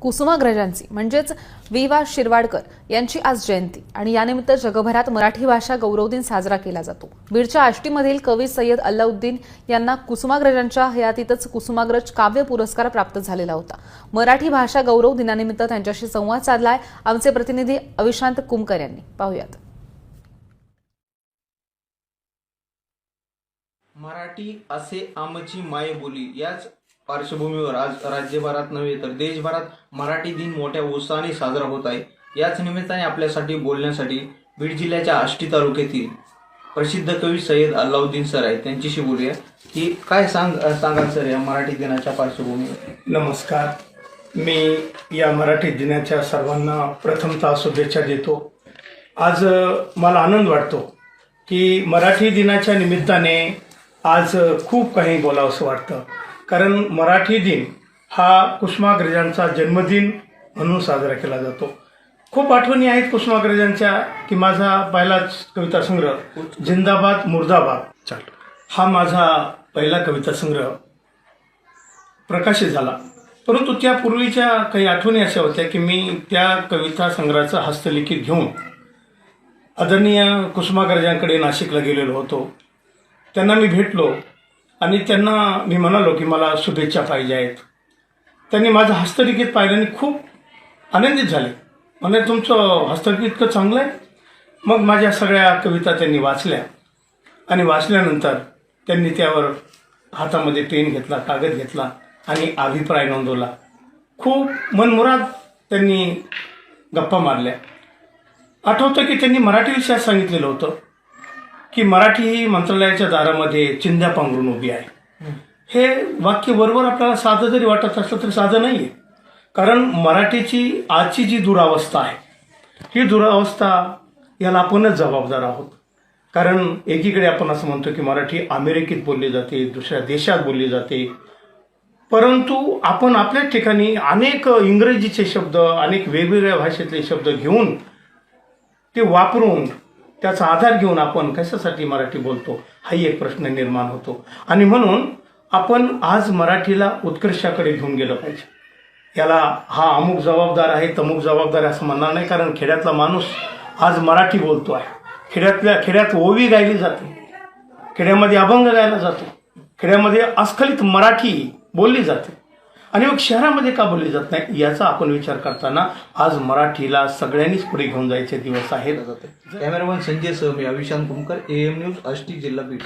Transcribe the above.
कुसुमाग्रजांची म्हणजेच वि वा शिरवाडकर यांची आज जयंती. आणि यानिमित्त जगभरात मराठी भाषा गौरव दिन साजरा केला जातो. बीडच्या आष्टीमधील कवी सय्यद अल्लाउद्दीन यांना कुसुमाग्रजांच्या हयातीतच कुसुमाग्रज काव्य पुरस्कार प्राप्त झालेला होता. मराठी भाषा गौरव दिनानिमित्त त्यांच्याशी संवाद साधलाय आमचे प्रतिनिधी अविशांत कुमकर यांनी. पाहुयात. मराठी असे आमची मायबोली याच पार्श्वभूमीवर आज राज्यभरात नव्हे तर देशभरात मराठी दिन मोठ्या उत्साहाने साजरा होत आहे. याच निमित्ताने आपल्यासाठी बोलण्यासाठी बीड जिल्ह्याच्या आष्टी तालुक्यातील प्रसिद्ध कवी सय्यद अल्लाउद्दीन सर आहे त्यांच्याशी बोलूया. की काय सांग सांगाल सर या मराठी दिनाच्या पार्श्वभूमीवर? नमस्कार. मी या मराठी दिनाच्या सर्वांना प्रथमतः शुभेच्छा देतो. आज मला आनंद वाटतो की मराठी दिनाच्या निमित्ताने आज खूप काही बोलावंसं वाटतं. कारण मराठी दिन हा कुसुमाग्रजांचा जन्मदिन म्हणून साजरा केला जातो. खूप आठवणी आहेत कुसुमाग्रजांच्या की माझा पहिलाच कविता संग्रह जिंदाबाद मुर्दाबाद. हा माझा पहिला कविता संग्रह प्रकाशित झाला. परंतु त्यापूर्वीच्या काही आठवणी अशा होत्या की मी त्या कविता संग्रहाचं हस्तलिखित घेऊन आदरणीय कुसुमाग्रजांकडे नाशिकला गेलेलो होतो. त्यांना मी भेटलो. आणि त्यांना मी म्हणालो की मला शुभेच्छा पाहिजे आहेत. त्यांनी माझं हस्तलिखित पाहिल्याने खूप आनंदित झाले. म्हणजे तुमचं हस्तलिखित इतकं चांगलं आहे मग माझ्या सगळ्या कविता त्यांनी वाचल्या. आणि वाचल्यानंतर त्यांनी त्यावर हातामध्ये पेन घेतला कागद घेतला आणि अभिप्राय नोंदवला. खूप मनमुराद त्यांनी गप्पा मारल्या. आठवतं की त्यांनी मराठी विषयात सांगितलेलं होतं. की मराठी ही मंत्रालयाच्या दारामध्ये चिंध्या पांघरून उभी आहे. हे वाक्य बरोबर आपल्याला साधं जरी वाटत असलं तरी साधं नाही आहे कारण मराठीची आजची जी दुरावस्था आहे ही दुरावस्था याला आपणच जबाबदार आहोत. कारण एकीकडे आपण असं म्हणतो की मराठी अमेरिकेत बोलली जाते दुसऱ्या देशात बोलली जाते. परंतु आपण आपल्या ठिकाणी अनेक इंग्रजीचे शब्द अनेक वेगवेगळ्या भाषेतले शब्द घेऊन ते वापरून त्याचा आधार घेऊन आपण कशासाठी मराठी बोलतो हाही एक प्रश्न निर्माण होतो. आणि म्हणून आपण आज मराठीला उत्कर्षाकडे घेऊन गेलं पाहिजे. याला हा अमुक जबाबदार आहे तमुक जबाबदार आहे असं म्हणणार नाही कारण खेड्यातला माणूस आज मराठी बोलतो आहे. खेड्यातल्या खेड्यात ओवी गायली जाते. खेड्यामध्ये अभंग गायला जातो. खेड्यामध्ये अस्खलित मराठी बोलली जाते. आणि मग शहरामध्ये का बोलली जात नाही? याचा आपण विचार करताना आज मराठीला सगळ्यांनीच पुढे घेऊन जायचे दिवस आहेत. कॅमेरामॅन संजय सह मी Avishant Kumkar A M news Ashti जिल्हा बीड